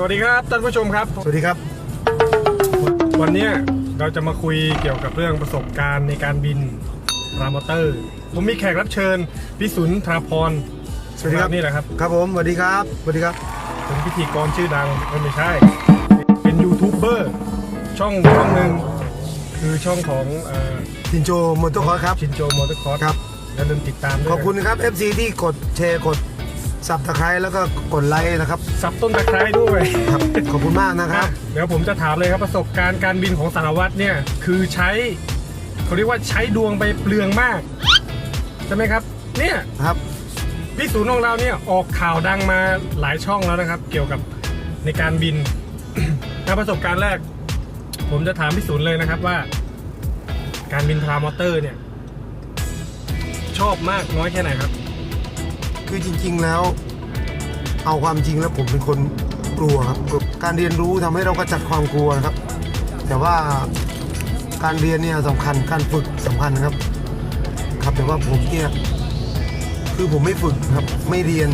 สวัสดีครับท่านผู้ชมครับ สวัสดีครับ วันเนี้ยเราจะมาคุยเกี่ยวกับเรื่องประสบการณ์ในการบินรามอเตอร์ ผมมีแขกรับเชิญพี่สุนทราพรสวัสดีครับนี่แหละครับ ครับผมสวัสดีครับสวัสดีครับเป็นพิธีกรชื่อดังเอ้ยไม่ใช่ เป็นยูทูบเบอร์ช่องช่องหนึ่งคือช่องของชินโจมอเตอร์คอร์สครับชินโจมอเตอร์คอร์สครับอย่าลืมติดตามด้วยขอบคุณนะครับ FC ที่กดแชร์กด สับตะไคร้แล้วก็กดไลค์นะครับสับต้นตะไคร้ด้วยครับขอบคุณมากนะครับ เดี๋ยวผมจะถามเลยครับประสบการณ์การบินของสารวัตรเนี่ยคือใช้เขาเรียกว่าใช้ดวงไปเปลืองมากใช่ไหมครับ เนี่ยครับพี่ศูนย์ของเราเนี่ยออกข่าวดังมาหลายช่องแล้วนะครับ เกี่ยวกับในการบินถ้าประสบการณ์แรก ผมจะถามพี่ศูนย์เลยนะครับว่า การบินพารามอเตอร์เนี่ย ชอบมากน้อยแค่ไหนครับ คือจริง ๆแล้ว เอาความจริงแล้วผมเป็นคนกลัวครับ การเรียนรู้ทำให้เรากระจัดความกลัวนะครับ แต่ว่าการเรียนเนี่ยสำคัญการฝึกสำคัญนะครับ ครับแต่ว่าผมเนี่ยคือผมไม่ฝึกครับไม่เรียน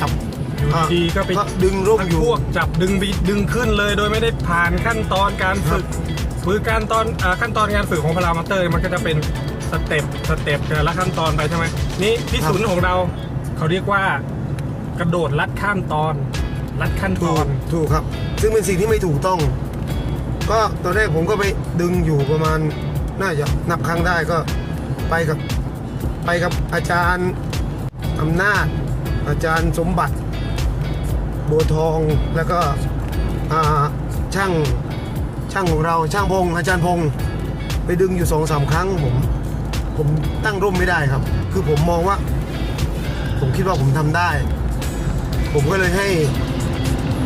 ครับอยู่ดีๆก็ไปดึงร่มพักอยู่พวกจับดึงบิดึงขึ้นเลยโดยไม่ได้ผ่านขั้นตอนการฝึกคือการตอนอาขั้นตอนการฝึกของพารามอเตอร์มันก็จะเป็น สเต็ปสเต็ปแต่ละขั้นตอนไปใช่ไหมนี่พี่ศูนย์ของเราเขาเรียกว่ากระโดดลัดข้ามตอนลัดขั้นตถูอกน ถูกครับ ซึ่งเป็นสิ่งที่ไม่ถูกต้อง ก็ตอนแรกผมก็ไปดึงอยู่ประมาณน่าจะนับครั้งได้ก็ไปกับไปกับอาจารย์อำนาจ อาจารย์สมบัติ บัวทองแล้วก็อ่าช่างช่างของเราช่างพงษ์อาจารย์พงษ์ไปดึงอยู่สองสามครั้งผม ผมตั้งร่มไม่ได้ครับ คือผมมองว่า ผมคิดว่าผมทำได้ ผมก็เลยให้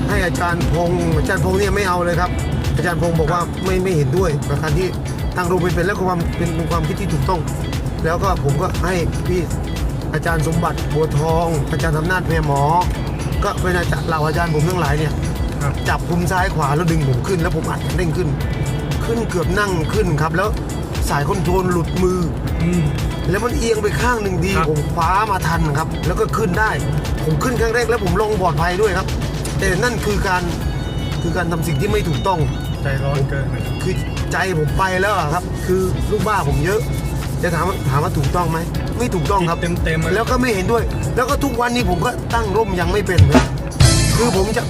ให้อาจารย์พงศ์อาจารย์พงศ์เนี่ยไม่เอาเลยครับ อาจารย์พงศ์บอกว่าไม่ไม่เห็นด้วยกับการที่ตั้งโรงเรียนเป็นแล้วก็ความเป็นเป็นความคิดที่ถูกต้อง แล้วก็ผมก็ให้พี่อาจารย์สมบัติบัวทอง อาจารย์อำนาจแพรหมอ ก็เป็นอาจารย์เหล่าอาจารย์ผมทั้งหลายเนี่ยครับจับคุมซ้ายขวาแล้วดึงผมขึ้น แล้วผมอัดเด้งขึ้น ขึ้นเกือบนั่งขึ้นครับ แล้ว สายคอนโทรลหลุดมือ อืม แล้วมันเอียงไปข้างหนึ่งดี ครับ ผมคว้ามาทันครับ แล้วก็ขึ้นได้ ผมขึ้นครั้งแรกแล้วผมลงปลอดภัยด้วยครับ แต่นั่นคือการคือการทำสิ่งที่ไม่ถูกต้อง ใจร้อนเกินไปคือใจผมไปแล้วอะครับ คือลูกบ้าผมเยอะจะถามว่าถามว่าถูกต้องไหมไม่ถูกต้องครับ เต็มเต็มๆแล้วก็ไม่เห็นด้วย แล้วก็ทุกวันนี้ผมก็ตั้งร่มยังไม่เป็นครับคือผมจะ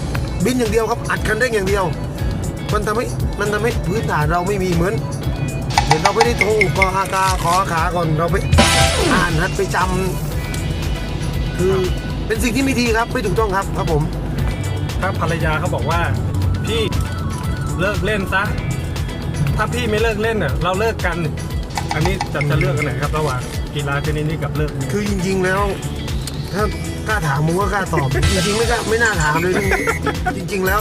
บินอย่างเดียวครับ อัดคันเร่งอย่างเดียว มันทำให้มันทำให้พื้นฐานเราไม่มีเหมือน เหมือนเราไม่ได้โทรกออากาขอขาก่อนเราไปอ่านหัดไปจำคือเป็นสิ่งที่ไม่ดีครับไม่ถูกต้องครับครับผมถ้าภรรยาเขาบอกว่า พี่เลิกเล่นซะถ้าพี่ไม่เลิกเล่นน่ะเราเลิกกัน อันนี้จะจะเลือกกันไหนครับ ระหว่างกีฬาชนิดนี้กับเลิกเนี่ยคือจริง ๆแล้ว ถ้ากล้าถามมึงก็กล้าตอบ จริงๆไม่กล้าไม่น่าถามเลยจริงจริง ๆ แล้ว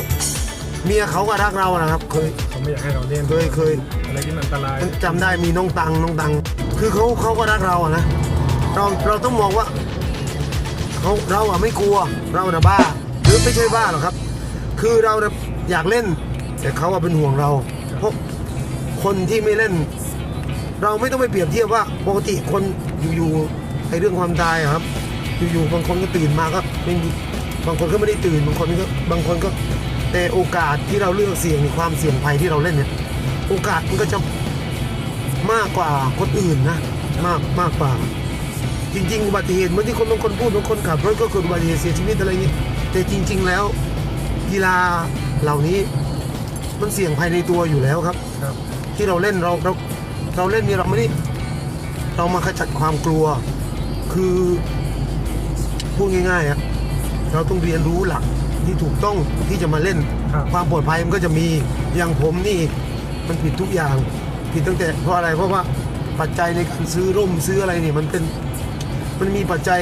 เมียเขาก็รักเรานะครับ เคยเขาไม่อยากให้เราเล่นเคยเคยอะไรที่มันอันตรายจำได้มีน้องตังน้องตัง คือเขาเขาก็รักเราอะนะเราเราต้องมองว่าเขาเราอะไม่กลัวเราน่ะบ้าหรือไม่ใช่บ้าหรอกครับ คือเราน่ะอยากเล่น แต่เขาอะเป็นห่วงเรา เพราะคนที่ไม่เล่น เราไม่ต้องไปเปรียบเทียบว่าปกติคนอยู่ๆไอ้เรื่องความตายอะครับ อยู่ๆบางคนก็ตื่นมาก็ไม่มีบางคนก็ไม่ได้ตื่น บางคนก็บางคนก็ แต่โอกาสที่เราเลือกเสี่ยงในความเสี่ยงภัยที่เราเล่นเนี่ยโอกาสมันก็จะมากกว่าคนอื่นนะมากมากกว่า จริงๆอุบัติเหตุเหมือนที่คนบางคนพูดบางคนขับรถก็เกิดอุบัติเหตุเสียชีวิตอะไรอย่างนี้แต่จริง ๆแล้วกีฬาเหล่านี้มันเสี่ยงภายในตัวอยู่แล้วครับครับที่เราเล่นเราเราเราเล่นเนี่ยเราไม่ได้เรามาขจัดความกลัว คือพูดง่ายๆอะเราต้องเรียนรู้หลัก ที่ถูกต้องที่จะมาเล่น ครับ ความปลอดภัยมันก็จะมีอย่างผมนี่มันผิดทุกอย่าง ผิดตั้งแต่เพราะอะไรเพราะว่าปัจจัยในการซื้อร่มซื้ออะไรเนี่ยมันเป็นมันมีปัจจัย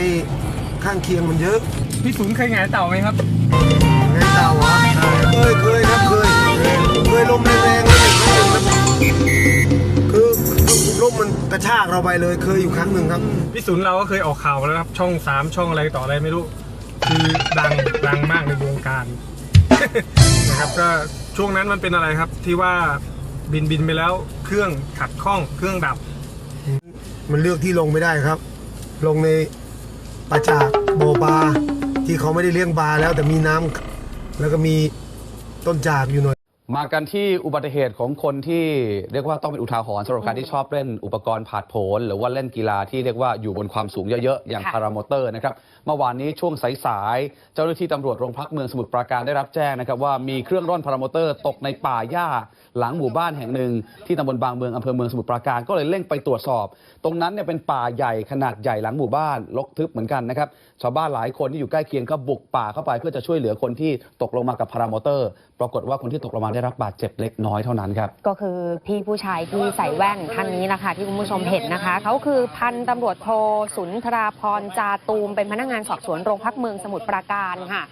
ข้างเคียงมันเยอะพี่ศูนย์เคยหงายเต่าไหมครับ ไงเต่าอะเคยเคยครับเคยเคยลมแรงๆแล้วอย่างนั้นครับคือร่มมันกระชากเราไปเลยเคยอยู่ครั้งหนึ่งครับ พี่ศูนย์เราก็เคยออกข่าวมาแล้วครับ ช่องสามช่องอะไรต่ออะไรไม่รู้ คือดังดังมากในวงการ นะครับก็ช่วงนั้นมันเป็นอะไรครับที่ว่าบินบินไปแล้วเครื่องขัดข้องเครื่องดับ มันเลือกที่ลงไม่ได้ครับ ลงในปลาจากบ่อปลาที่เขาไม่ได้เลี้ยงปลาแล้วแต่มีน้ำแล้วก็มีต้นจากอยู่หน่อย มากันที่อุบัติเหตุของคนที่เรียกว่าต้องเป็นอุทาหรณ์สำหรับการที่ชอบเล่นอุปกรณ์ผาดโผนหรือว่าเล่นกีฬาที่เรียกว่าอยู่บนความสูงเยอะๆ อย่างค่ะพารามอเตอร์นะครับเมื่อวานนี้ช่วงสายๆ เจ้าหน้าที่ตำรวจโรงพักเมืองสมุทรปราการได้รับแจ้งนะครับว่ามีเครื่องร่อนพารามอเตอร์ตกในป่าหญ้าหลังหมู่บ้านแห่งหนึ่ง ที่ตำบลบางเมืองอำเภอเมืองสมุทรปราการก็เลยเร่งไปตรวจสอบ ตรงนั้นเนี่ยเป็นป่าใหญ่ขนาดใหญ่หลังหมู่บ้านรกทึบเหมือนกันนะครับชาวบ้านหลายคนที่อยู่ใกล้เคียงก็บุกป่าเข้าไป เพื่อจะช่วยเหลือคนที่ตกลงมากับพารามอเตอร์ ปรากฏว่าคนที่ตกลงมาได้รับบาดเจ็บเล็กน้อยเท่านั้นครับ ก็คือพี่ผู้ชายที่ใส่แว่นท่านนี้นะคะที่คุณผู้ชมเห็นนะคะ เขาคือพันตำรวจโทสุนทราพรจาตูมเป็นพนักงานสอบสวนโรงพักเมืองสมุทรปราการค่ะ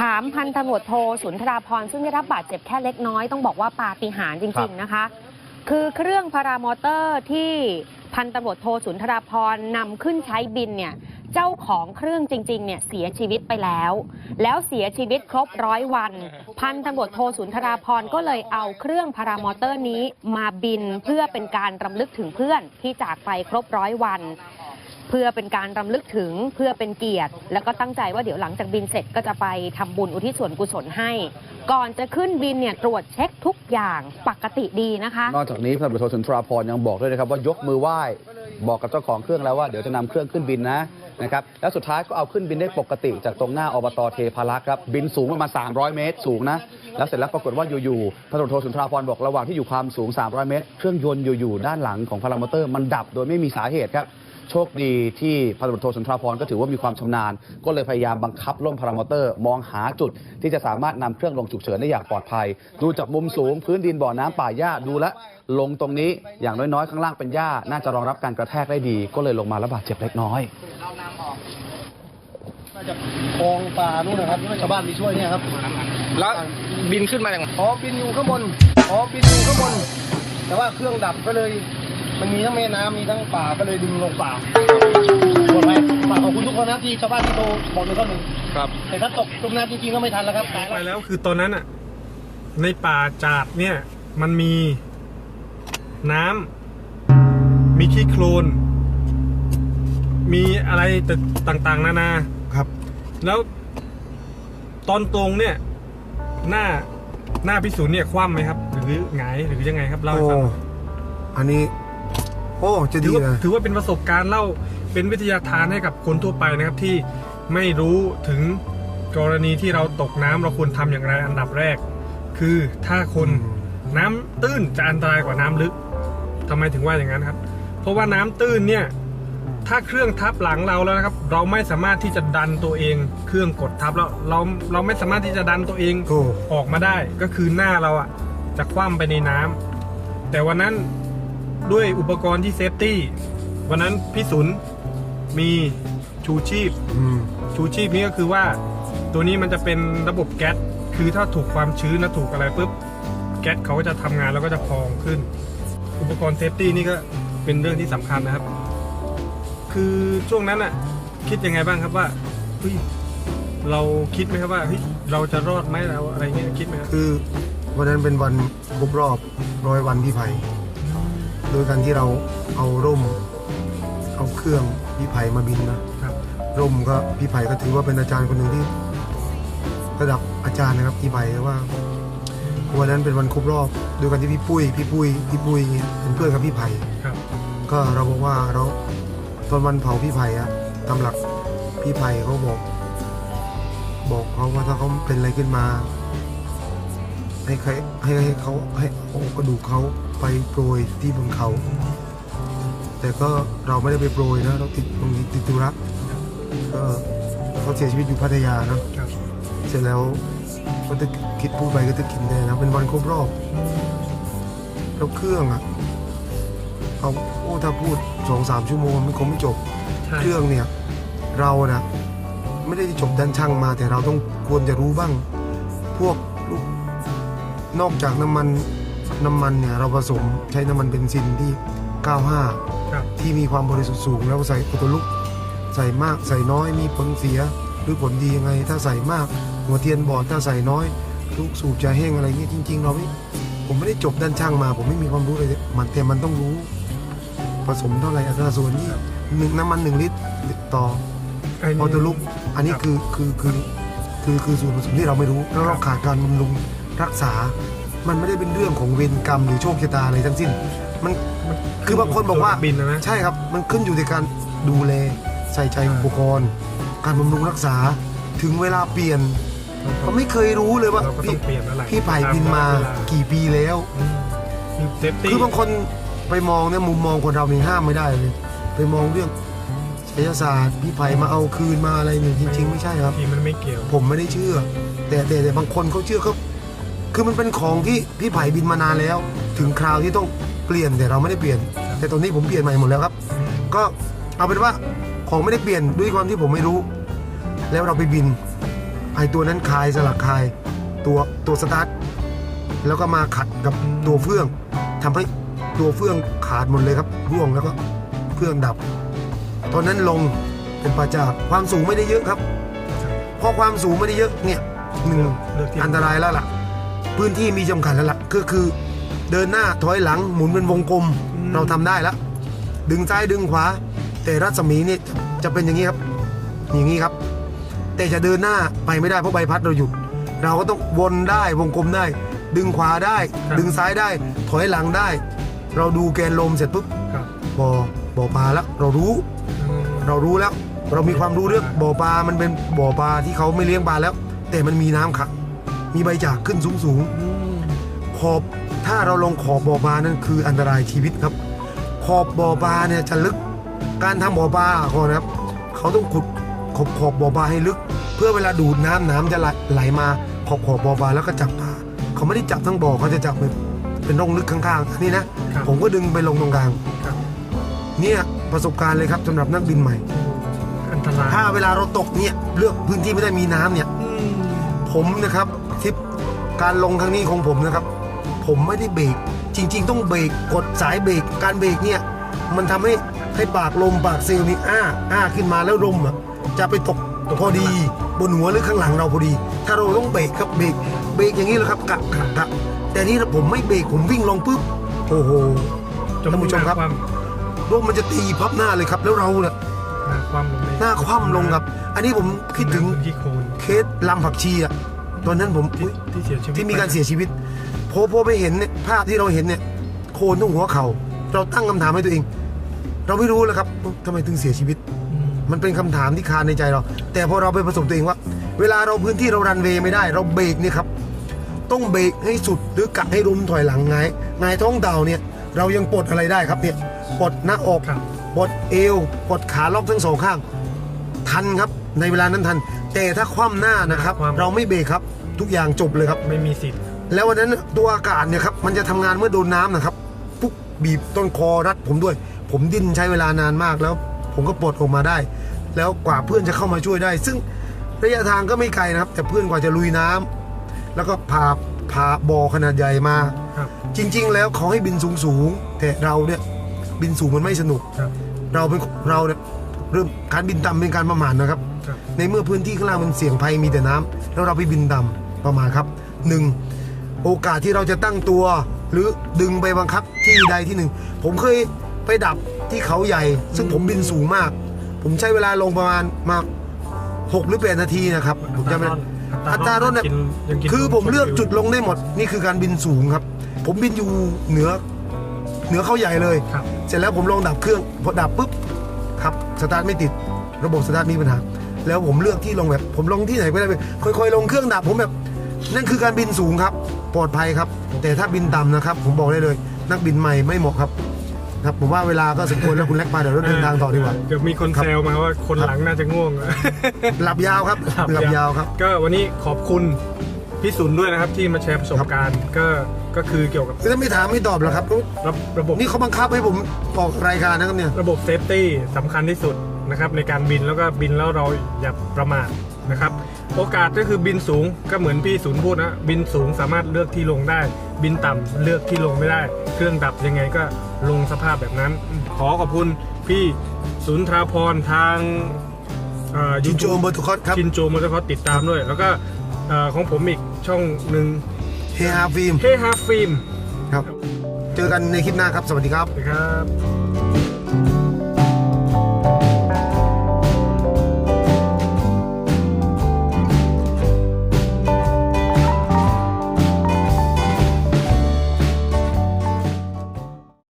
ถามพันตำรวจโทสุนทราพรซึ่งได้รับบาดเจ็บแค่เล็กน้อยต้องบอกว่าปาฏิหาริย์จริง ๆนะคะ คือเครื่องพารามอเตอร์ที่พันตำรวจโทสุนทราพรนำขึ้นใช้บินเนี่ย เจ้าของเครื่องจริงๆเนี่ยเสียชีวิตไปแล้ว แล้วเสียชีวิตครบร้อยวัน พันตำรวจโทสุนทราพรก็เลยเอาเครื่องพารามอเตอร์นี้มาบินเพื่อเป็นการรำลึกถึงเพื่อนที่จากไปครบร้อยวัน เพื่อเป็นการรำลึกถึงเพื่อเป็นเกียรติ แล้วก็ตั้งใจว่าเดี๋ยวหลังจากบินเสร็จก็จะไปทำบุญอุทิศส่วนกุศลให้ ก่อนจะขึ้นบินเนี่ยตรวจเช็คทุกอย่างปกติดีนะคะ นอกจากนี้พันตำรวจโทสุนทราพรยังบอกด้วยนะครับว่ายกมือไหว้บอกกับเจ้าของเครื่องแล้วว่าเดี๋ยวจะนำเครื่องขึ้นบินนะ นะครับแล้วสุดท้ายก็เอาขึ้นบินได้ปกติ จากตรงหน้าอบตเทพารักษ์ครับบินสูงประมาณ 300 เมตร สูงนะแล้วเสร็จแล้วปรากฏว่าอยู่ๆพันตำรวจโทสุนทราพรบอกระหว่างที่อยู่ความสูง 300 เมตร เครื่องยนต์อยู่ๆด้านหลังของพารามอเตอร์มันดับโดยไม่มีสาเหตุครับโชคดีที่พันตำรวจโทสุนทราพรก็ถือว่ามีความชำนาญ ก็เลยพยายามบังคับล่มพารามอเตอร์ มองหาจุดที่จะสามารถนำเครื่องลงฉุกเฉินได้อย่างปลอดภัย ดูจากมุมสูงพื้นดินบ่อน้ำป่าหญ้าดูแลวลงตรงนี้อย่างน้อยๆ ข้างล่างเป็นหญ้า น่าจะรองรับการกระแทกได้ดี ก็เลยลงมาระบาดเจ็บเล็กน้อย น่าจะคลองป่านู่นนะครับที่ชาวบ้านไปช่วยเนี่ยครับแล้วบินขึ้นมาอย่างขอบินอยู่ข้างบนขอบินอยู่ข้างบน แต่ว่าเครื่องดับก็เลย มันมีทั้งแม่น้ำมีทั้งป่าก็เลยดึงลงป่าปลอดภัยฝากขอบคุณทุกคนนะที่ชาวบ้านที่โทรบอกหนึ่งก็หนึ่งครับ แต่ถ้าตกตรงน้ำจริงๆก็ไม่ทันแล้วครับตายไปแล้ว แล้วคือตอนนั้นอะในป่าจาดเนี่ยมันมี น้ำมีขี้โคลน มีอะไรต่างๆ นานา ครับ แล้วตอนตรงเนี่ย หน้าหน้าพิสูจน์เนี่ยคว่ำไหมครับ หรือหงายหรือยังไงครับเล่าให้โอ้ฟังอันนี้ โอ้จะถืดีอว่านะ ถือว่าเป็นประสบการณ์เล่าเป็นวิทยาทานให้กับคนทั่วไปนะครับที่ไม่รู้ถึงกรณีที่เราตกน้ำเราควรทำอย่างไรอันดับแรก คือถ้าคนน้ำตื้นจะอันตรายกว่าน้ำลึกทำไมถึงว่าอย่างนั้นครับ เพราะว่าน้ำตื้นเนี่ย ถ้าเครื่องทับหลังเราแล้วนะครับ เราไม่สามารถที่จะดันตัวเอง เครื่องกดทับแล้วเราเราไม่สามารถที่จะดันตัวเองโอ้ออกมาได้ ก็คือหน้าเราอะจะคว่ำไปในน้ำแต่วันนั้นด้วยอุปกรณ์ที่เซฟตี้วันนั้นพี่สุนมีชูชีพ อืม ชูชีพนี้ก็คือว่าตัวนี้มันจะเป็นระบบแก๊สคือถ้าถูกความชื้นนะถูกอะไรปุ๊บแก๊สเขาก็จะทำงานแล้วก็จะพองขึ้น อุปกรณ์เซฟตี้นี่ก็เป็นเรื่องที่สำคัญนะครับ คือช่วงนั้นอะคิดยังไงบ้างครับว่าเฮ้ยเราคิดไหมครับว่าเฮ้ยเราจะรอดไหมเราอะไรเงี้ยคิดไหมครับคือวันนั้นเป็นวันครบรอบร้อยวันพี่ไผ่โดยการที่เราเอาร่ม เอาเครื่องพี่ไผ่มาบินนะครับ ร่มก็พี่ไผ่ก็ถือว่าเป็นอาจารย์คนหนึ่งที่ ระดับอาจารย์นะครับพี่ไผ่ว่าวันนั้นเป็นวันครบรอบโดยการที่พี่ปุ้ยพี่ปุ้ยพี่ปุ้ยเป็นเพื่อนกับพี่ไผ่ครับ ก็เราบอกว่าเราต อนวันเผาพี่ไผ่อะตามหลักพี่ไผ่เขาบอก บอกเขาว่าถ้าเขาเป็นอะไรขึ้นมา ให้ใครให้ให้เขาให้เอากระดูกเขาไปโปรยที่บนเขา แต่ก็เราไม่ได้ไปโปรยนะเราติดตรงนี้ติดธุระก็เขาเสียชีวิตอยู่พัทยาเนอะครับเสร็จแล้วก็จะคิดพูดไปก็จะกินได้นะเป็นวันครบรอบแล้วเครื่องอะ เอาโอ้ถ้าพูดสองสามชั่วโมงมันคงไม่จบใช่เครื่องเนี่ย เรานะไม่ได้จบด้านช่างมา แต่เราต้องควรจะรู้บ้าง พวกลูกนอกจากน้ำมันน้ำมันเนี่ยเราผสมใช้น้ำมันเบนซินที่ 95 ครับ ที่มีความบริสุทธิ์สูง แล้วใส่อัตลุกใส่มากใส่น้อยมีผลเสียหรือผลดียังไง ถ้าใส่มากหัวเทียนบอดถ้าใส่น้อย ลูกสูบจะแห้งอะไรเงี้ยจริง ๆ เราไม่ผมไม่ได้จบด้านช่างมา ผมไม่มีความรู้เลยมันแต่มันต้องรู้ ผสมเท่าไหร่อัตราส่วนนี่หนึ่งน้ำมันหนึ่งลิตรต่อไอ้นี่ออโตลุกอันนี้ครับคือคือคือคือคือส่วนผสมที่เราไม่รู้แล้วเราขาดการบำรุงรักษา มันไม่ได้เป็นเรื่องของเวรกรรมหรือโชคชะตาอะไรทั้งสิ้น มันคือบางคนบอกว่าบินนะนะใช่ครับมันขึ้นอยู่ในการดูแลใส่ใจอุปกรณ์ การบำรุงรักษาถึงเวลาเปลี่ยนเขาไม่เคยรู้เลยว่าเราก็ต้พี่องเปลี่ยนอะไรพี่ไผ่บินมาตามเวลากี่ปีแล้วเซฟตี้คือบางคน ไปมองเนี่ยมุมมองคนเรานี่ห้ามไม่ได้เลย ไปมองเรื่องศิลศาสตร์พี่ไผ่มาเอาคืนมาอะไรเนี่ยจริง ๆ ไม่ใช่ครับ ทีมันไม่เกี่ยว ผมไม่ได้เชื่อ แต่แต่แต่บางคนเขาเชื่อเขาคือมันเป็นของที่พี่ไผ่บินมานานแล้ว ถึงคราวที่ต้องเปลี่ยนแต่เราไม่ได้เปลี่ยน แต่ตอนนี้ผมเปลี่ยนใหม่หมดแล้วครับ ก็เอาเป็นว่าของไม่ได้เปลี่ยนด้วยความที่ผมไม่รู้ แล้วเราไปบินไอตัวนั้นคลายสลักคลายตัวตัวสตาร์ทแล้วก็มาขัดกับตัวเฟื่องทำให้ ตัวเฟื่องขาดหมดเลยครับร่วงแล้วก็เฟื่องดับ ตอนนั้นลงเป็นปลาจากความสูงไม่ได้เยอะครับพอความสูงไม่ได้เยอะเนี่ยหนึ่งเลือกที่อันตรายแล้วล่ะ พื้นที่มีจำกัดแล้วล่ะก็คือเดินหน้าถอยหลังหมุนเป็นวงกลมเราทำได้แล้วดึงซ้ายดึงขวา แต่รัศมีเนี่ยจะจะเป็นอย่างนี้ครับ อย่างนี้ครับ แต่จะเดินหน้าไปไม่ได้เพราะใบพัดเราหยุด เราก็ต้องวนได้วงกลมได้ ดึงขวาได้ครับดึงซ้ายได้ ถอยหลังได้ เราดูแกนลมเสร็จปุ๊บครับบ่อบ่อปลาแล้วเรารู้อืมเรารู้แล้ว เรามีความรู้เรื่องบ่อปลา มันเป็นบ่อปลาที่เขาไม่เลี้ยงปลาแล้ว แต่มันมีน้ำขังมีใบจากขึ้นสูงสูงๆขอบถ้าเราลงขอบบ่อปลานั่นคืออันตรายชีวิตครับ ขอบบ่อปลาเนี่ยจะลึก การทำบ่อปลาก่อนนะครับ เขาต้องขุดขอบขอบบ่อปลาให้ลึก เพื่อเวลาดูดน้ำน้ำจะไหลไหลมาขอบขอบบ่อปลาแล้วก็จับปลาเขาไม่ได้จับทั้งบ่อเขาจะจับเป็น เป็นร่องลึกข้างๆอันนี้นะ ครับ ผมก็ดึงไปลงตรงกลาง ครับเนี่ยประสบการณ์เลยครับสำหรับนักบินใหม่ อันตรายถ้าเวลาเราตกเนี่ยเลือกพื้นที่ไม่ได้มีน้ำเนี่ย อืมผมนะครับทริปการลงครั้งนี้ของผมนะครับ ผมไม่ได้เบรกจริง ๆ ต้องเบรกกดสายเบรกการเบรกเนี่ย มันทำให้ให้ปากลมปากเซลล์นี่อ้าอ้าขึ้นมาแล้วลมอะจะไปตกพอดี บนหัวหรือข้างหลังเราพอดี ถ้าเราต้องเบรกครับเบรก เบรกอย่างนี้แหละครับกะกะกะแต่นี่ผมไม่เบรกผมวิ่งลงปุ๊บโอ้โหท่านผู้ชมครับความรถมันจะตีพับหน้าเลยครับ แล้วเราเนี่ยความลงในหน้าคว่ำลงครับ อันนี้ผมคิดถึงที่โคนเคสลำผักชีอะตอนนั้นผมที่อุ๊ยที่เสียชีวิตที่มีการเสียชีวิตพอพอไปเห็นเนี่ยภาพที่เราเห็นเนี่ย โคนตรงหัวเขา่าเราตั้งคำถามให้ตัวเอง เราไม่รู้แล้วครับทำไมถึงเสียชีวิตอืมมันเป็นคำถามที่คาในใจเรา แต่พอเราไปประสบตัวเองว่า เวลาเราพื้นที่เรารันเวย์ไม่ได้ เราเบรกเนี่ยครับ ต้องเบรกให้สุดหรือกะให้รุมถอยหลังไงไงายท้องเต่าเนี่ย เรายังปลดอะไรได้ครับเนี่ยปลดหน้าอกครับปลดเอวปลดขาล็อกทั้งสองข้าง ทันครับในเวลานั้นทัน แต่ถ้าคว่ำหน้านะครับคว่ำเราไม่เบรกครับ ทุกอย่างจบเลยครับไม่มีสิทธิ์แล้ววันนั้นตัวอากาศเนี่ยครับมันจะทำงานเมื่อโดนน้ำนะครับปุ๊บบีบต้นคอรัดผมด้วย ผมดิ้นใช้เวลานานมากแล้ว ผมก็ปลดออกมาได้ แล้วกว่าเพื่อนจะเข้ามาช่วยได้ ซึ่งระยะทางก็ไม่ไกลนะครับ แต่เพื่อนกว่าจะลุยน้ำ แล้วก็พาพาบ่อขนาดใหญ่มา ครับ จริง ๆ แล้วเขาให้บินสูงสูงๆแต่เราเนี่ยบินสูงมันไม่สนุก ครับ เราเป็นเราเนี่ยเริ่มการบินต่ำเป็นการประมาทนะครับ ครับ ในเมื่อพื้นที่ข้างล่างมันเสี่ยงภัยมีแต่น้ำแล้วเราไปบินต่ำประมาณครับหนึ่งโอกาสที่เราจะตั้งตัว หรือดึงไปบังคับที่ใดที่หนึ่ง ผมเคยไปดับที่เขาใหญ่ ซึ่งผมบินสูงมาก ผมใช้เวลาลงประมาณมาหกหรือแปดนาทีนะครับผมจำไม่ได้ อัตราร่นเนี่ยกิยังกินคือผมเลือกจุดลงได้หมด นี่คือการบินสูงครับ ผมบินอยู่เหนือเหนือเขาใหญ่เลยครับเสร็จแล้วผมลองดับเครื่องพอดับปุ๊บครับสตาร์ทไม่ติด ระบบสตาร์ทมีปัญหา แล้วผมเลือกที่ลงแบบ ผมลงที่ไหนก็ได้ไปค่อยๆ ลงเครื่องดับผมแบบ นั่นคือการบินสูงครับ ปลอดภัยครับ แต่ถ้าบินต่ำนะครับ ผมบอกได้เลย นักบินใหม่ไม่เหมาะครับ ครับผมว่าเวลาก็สมควรแล้วคุณแลกมาเดี๋ยวเราเดินทางต่อดีกว่า เดี๋ยวมีคนครับแซวมาว่าคนหลังน่าจะง่วงหลับยาวครับหลับยาวครับ ก็วันนี้ขอบคุณพี่สุนด้วยนะครับที่มาแชร์ประสบการณ์ก็ก็คือเกี่ยวกับคือถ้าไม่ถามไม่ตอบหรอกครับระระบบนี่เขาบังคับให้ผมออกรายการนะครับเนี่ยระบบเซฟตี้สำคัญที่สุดนะครับในการบินแล้วก็บินแล้วเราอย่าประมาทนะครับโอกาสก็คือบินสูงก็เหมือนพี่ศูนย์พูดนะบินสูงสามารถเลือกที่ลงได้ บินต่ำเลือกที่ลงไม่ได้ เครื่องดับยังไงก็ ลงสภาพแบบนั้น ขอขอบคุณพี่ศูนย์ทราพรทางเอ่อจินโจ YouTube มอเตอร์คอร์สครับชินโจมอเตอร์คอร์สติดตามด้วย แล้วก็เอ่อของผมอีกช่องหนึ่งเฮฮาฟิล์มเฮฮาฟิล์มครับ เจอกันในคลิปหน้าครับ สวัสดีครับนะครับ